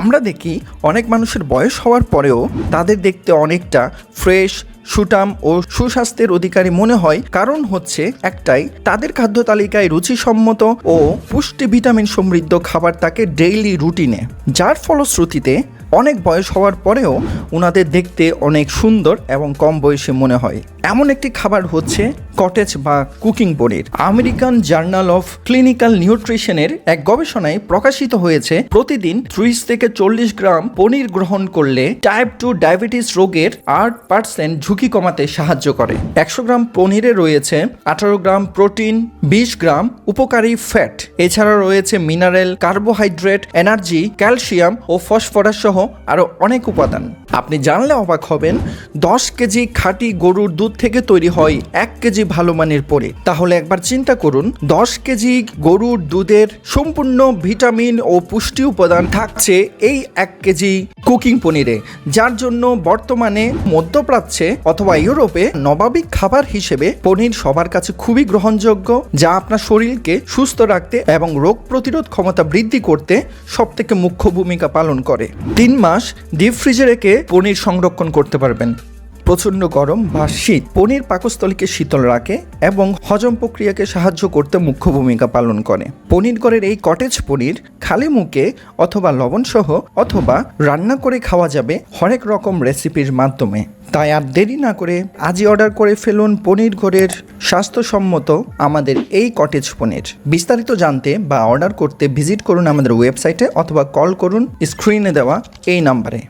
আমরা দেখি অনেক মানুষের বয়স হওয়ার পরেও তাদের দেখতে অনেকটা ফ্রেশ, সুটাম ও সুস্বাস্থ্যের অধিকারী মনে হয়। কারণ হচ্ছে একটাই, তাদের খাদ্য তালিকায় রুচিসম্মত ও পুষ্টি ভিটামিন সমৃদ্ধ খাবার থাকে ডেইলি রুটিনে। যার ফলশ্রুতিতে অনেক বয়স হওয়ার পরেও ওনাদের দেখতে অনেক সুন্দর এবং কম বয়সে মনে হয়। এমন একটি খাবার হচ্ছে কটেজ বা cooking paneer American journal of clinical নিউট্রিশনের এক গবেষণায় প্রকাশিত হয়েছে, প্রতিদিন ত্রিশ থেকে চল্লিশ গ্রাম পনির গ্রহণ করলে টাইপ টু ডায়াবেটিস রোগের আট পার্সেন্ট ঝুঁকি কমাতে সাহায্য করে। একশো গ্রাম পনিরে রয়েছে আঠারো গ্রাম প্রোটিন, বিশ গ্রাম উপকারী ফ্যাট এছাড়া রয়েছে মিনারেল কার্বোহাইড্রেট এনার্জি ক্যালসিয়াম ও ফসফরাস সহ আরও অনেক উপাদান। আপনি জানলে অবাক হবেন, দশ কেজি খাঁটি গরুর দুধ থেকে তৈরি হয় এক কেজি ভালো মানের পরে। তাহলে একবার চিন্তা করুন, দশ কেজি গরুর দুধের সম্পূর্ণ ভিটামিন ও পুষ্টি উপাদান থাকছে এই এক কেজি কুকিং পনিরে, যার জন্য বর্তমানে মধ্যপ্রাচ্যে অথবা ইউরোপে নবাবিক খাবার হিসেবে পনির সবার কাছে খুবই গ্রহণযোগ্য, যা আপনার শরীরকে সুস্থ রাখতে এবং রোগ প্রতিরোধ ক্ষমতা বৃদ্ধি করতে সব থেকে মুখ্য ভূমিকা পালন করে। তিন মাস ডিপ ফ্রিজে রেখে পনির সংরক্ষণ করতে পারবেন। প্রচণ্ড গরম বা শীত। পনির পাকস্থলীকে শীতল রাখে এবং হজম প্রক্রিয়াকে সাহায্য করতে মুখ্য ভূমিকা পালন করে। পনির ঘরের এই কটেজ পনির খালি মুখে অথবা লবণসহ অথবা রান্না করে খাওয়া যাবে হরেক রকম রেসিপির মাধ্যমে। তাই আর দেরি না করে আজই অর্ডার করে ফেলুন পনির ঘরের স্বাস্থ্যসম্মত আমাদের এই কটেজ পনির। বিস্তারিত জানতে বা অর্ডার করতে ভিজিট করুন আমাদের ওয়েবসাইটে অথবা কল করুন স্ক্রিনে দেওয়া এই নাম্বারে।